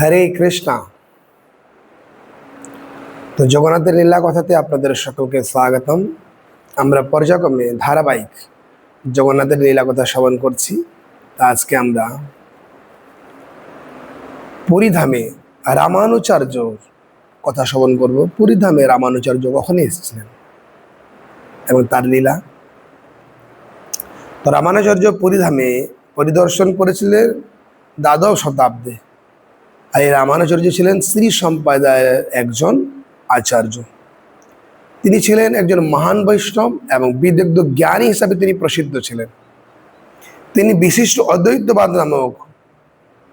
হরে কৃষ্ণা। তো জগন্নাথের লীলা কথাতে আপনাদের সকলকে স্বাগতম। আমরা পর্যায়ক্রমে ধারাবাহিক জগন্নাথের লীলা কথা শ্রবণ করছি। তা আজকে আমরা পুরীধামে রামানুচার্য কথা শ্রবণ করব। পুরীধামে রামানুচার্য কখন এসেছিলেন এবং তার লীলা। তো রামানুচার্য পুরীধামে পরিদর্শন করেছিলেন দ্বাদশ শতাব্দে আর এই রামানুচার্য ছিলেন শ্রী সম্প্রদায়ের একজন আচার্য। তিনি ছিলেন একজন মহান বৈষ্ণব এবং বিদগ্ধ জ্ঞানী হিসাবে তিনি প্রসিদ্ধ ছিলেন। তিনি বিশিষ্ট অদ্বৈতবাদ নামক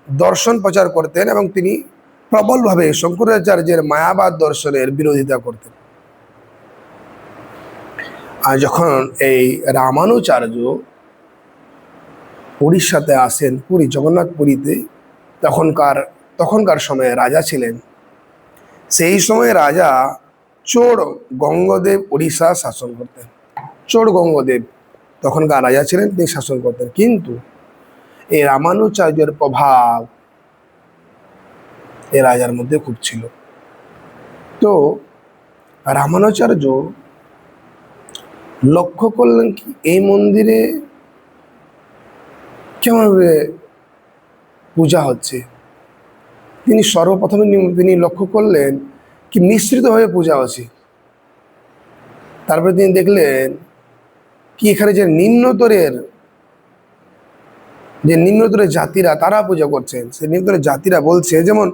দর্শন প্রচার করতেন এবং তিনি প্রবলভাবে শঙ্করাচার্যের মায়াবাদ দর্শনের বিরোধিতা করতেন। আর যখন এই রামানুচার্য উড়িষ্যাতে আসেন পুরী জগন্নাথ পুরীতে তখনকার তখনকার সময়ে রাজা ছিলেন। সেই সময় রাজা চোর গঙ্গদেব উড়িষ্যা শাসন করতেন। চোর গঙ্গদেব তখনকার রাজা ছিলেন, তিনি শাসন করতেন। কিন্তু এই রামানুচার্যের প্রভাব এই রাজার মধ্যে খুব ছিল। তো রামানুচার্য লক্ষ্য করলেন কি, এই মন্দিরে কেমনভাবে পূজা হচ্ছে? তিনি সর্বপ্রথমে তিনি লক্ষ্য করলেন কি মিশ্রিতভাবে পূজা হচ্ছে। তারপরে তিনি দেখলেন কি এখানে যে নিম্নতরের যে নিম্নতরের জাতিরা তারা পূজা করছেন, সে নিম্নতরের জাতিরা বলছে, যেমন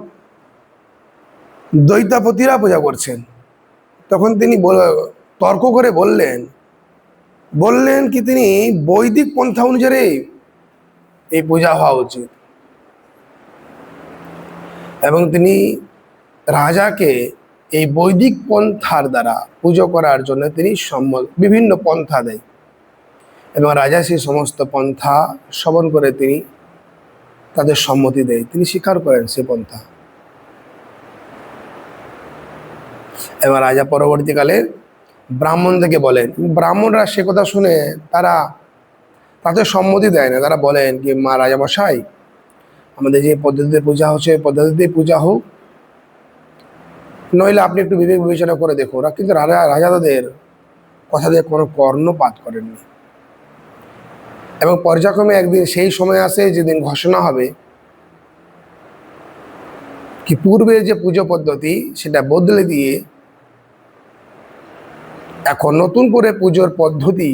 দৈতাপতিরা পূজা করছেন। তখন তিনি তর্ক করে বললেন বললেন কি তিনি বৈদিক পন্থা অনুযায়ী এই পূজা হওয়া উচিত। এবং তিনি রাজাকে এই বৈদিক পন্থার দ্বারা পুজো করার জন্য তিনি সম্মত বিভিন্ন পন্থা দেয়। এবং রাজা সেই সমস্ত পন্থা শ্রবণ করে তিনি তাদের সম্মতি দেয়। তিনি স্বীকার করেন সে পন্থা। এবং রাজা পরবর্তীকালে ব্রাহ্মণদেরকে বলেন, ব্রাহ্মণরা সে কথা শুনে তারা তাদের সম্মতি দেয় না। তারা বলেন কি, মা রাজামশাই আমাদের যে পদ্ধতিতে পূজা হচ্ছে, ওই পদ্ধতিতেই পূজা হোক। নইলে আপনি একটু বিবেক বিবেচনা করে দেখুন। ওরা কিন্তু রাজা তাদের কথাতে কোনো কর্ণপাত করেননি এবং পর্যায়ক্রমে একদিন সেই সময় আসে যেদিন ঘোষণা হবে কি পূর্বের যে পুজো পদ্ধতি, সেটা বদলে দিয়ে এখন নতুন করে পুজোর পদ্ধতি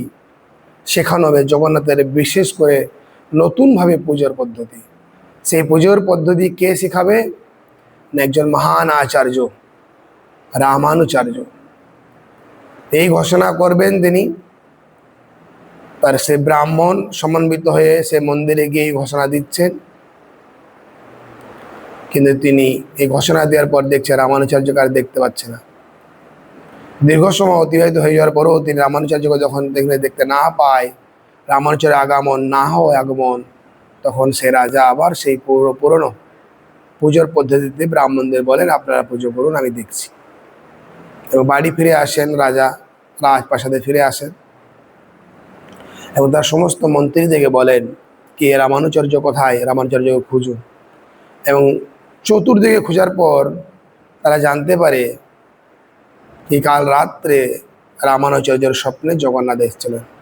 শেখানো হবে। জগন্নাথের বিশেষ করে নতুনভাবে পুজোর পদ্ধতি। সেই পুজোর পদ্ধতি কে শেখাবে? না একজন মহান আচার্য, রামানুচার্য। এই ঘোষণা করবেন তিনি। তার সে ব্রাহ্মণ সমন্বিত হয়ে সে মন্দিরে গিয়ে এই ঘোষণা দিচ্ছেন। কিন্তু তিনি এই ঘোষণা দেওয়ার পর দেখছে রামানুচার্যকে আর দেখতে পাচ্ছে না। দীর্ঘ সময় অতিবাহিত হয়ে যাওয়ার পরেও তিনি রামানুচার্যকে যখন দেখলে দেখতে না পায়, রামানুচার্যের আগমন না হয় আগমন তখন সে রাজা আবার সেই পুরো, পুরনো পুজোর পদ্ধতিতে ব্রাহ্মণদের বলেন, আপনারা পুজো করুন, আমি দেখছি। এবং বাড়ি ফিরে আসেন, রাজা রাজপ্রাসাদে ফিরে আসেন। এবং তার সমস্ত মন্ত্রীদেরকে বলেন, কি রামানুচার্য কোথায়? রামানুচার্যকে খুঁজুন। এবং চতুর্দিকে খোঁজার পর তারা জানতে পারে কি কাল রাত্রে রামানুচার্যের স্বপ্নে জগন্নাথ এসেছিলেন।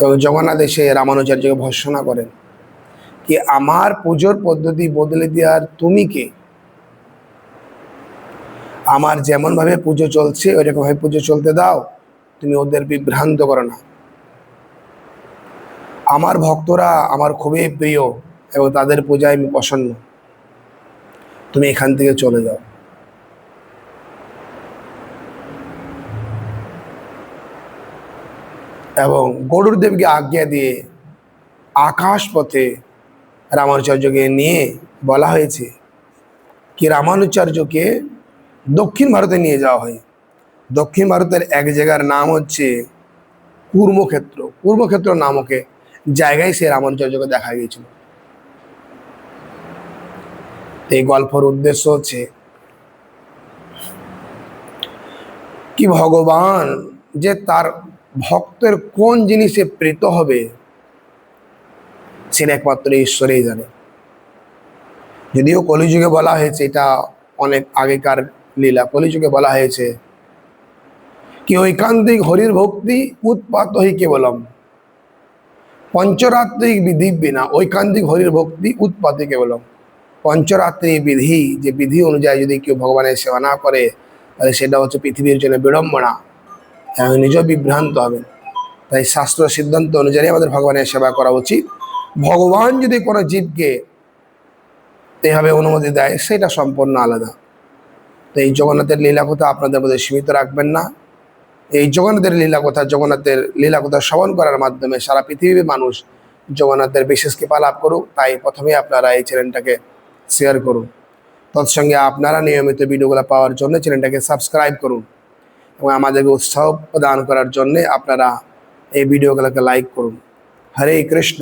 এবং জগন্নাথ এসে রামানুচার্যকে ভর্সনা করেন কি আমার পুজোর পদ্ধতি বদলে দেওয়ার তুমি কে? আমার যেমনভাবে পুজো চলছে, ওইরকমভাবে পুজো চলতে দাও, তুমি ওদের বিভ্রান্ত করো না। আমার ভক্তরা আমার খুবই প্রিয় এবং তাদের পূজায় আমি প্রসন্ন। তুমি এখান থেকে চলে যাও। এবং গরুর দেবকে আজ্ঞা দিয়ে আকাশ পথে রামানুচার্যকে নিয়ে বলা হয়েছে কি রামানুচার্যকে দক্ষিণ ভারতে নিয়ে যাওয়া হয়। দক্ষিণ ভারতের এক জায়গার নাম হচ্ছে কুর্মক্ষেত্র। কুর্মক্ষেত্র নামকে জায়গায় সে রামানুচার্যকে দেখা গিয়েছিল। এই গল্পর উদ্দেশ্য হচ্ছে কি ভগবান যে তার ভক্তের কোন জিনিসে প্রীত হবে, সেটা একমাত্র ঈশ্বরেই জানে। যদিও কলিযুগে বলা হয়েছে, এটা অনেক আগেকার লীলা। কলিযুগে বলা হয়েছে কি, ঐকান্তিক হরির ভক্তি উৎপাত হই কেবলম, পঞ্চরাত্রিক বিধি বিনা ঐকান্তিক হরির ভক্তি উৎপাতে কেবলম। পঞ্চরাত্রি বিধি, যে বিধি অনুযায়ী যদি কেউ ভগবানের সেবা না করে, তাহলে সেটা হচ্ছে পৃথিবীর জন্য বিড়ম্বনা। এবং নিজেও বিভ্রান্ত হবেন তাই শাস্ত্র সিদ্ধান্ত অনুযায়ী আমাদের ভগবানের সেবা করা উচিত। ভগবান যদি কোনো জীবকে এভাবে অনুমতি দেয়, সেটা সম্পূর্ণ আলাদা। তো এই জগন্নাথের লীলা কথা আপনাদের মধ্যে সীমিত রাখবেন না। এই জগন্নাথের লীলা কথা, জগন্নাথের লীলা কথা শ্রবণ করার মাধ্যমে সারা পৃথিবীর মানুষ জগন্নাথের বিশেষ কৃপা লাভ করুক। তাই প্রথমে আপনারা এই চ্যানেলটাকে শেয়ার করুন। তৎসঙ্গে আপনারা নিয়মিত ভিডিওগুলো পাওয়ার জন্য চ্যানেলটাকে সাবস্ক্রাইব করুন। এবং আমাদেরকে উৎসাহ প্রদান করার জন্যে আপনারা এই ভিডিওগুলোকে লাইক করুন। হরে কৃষ্ণ।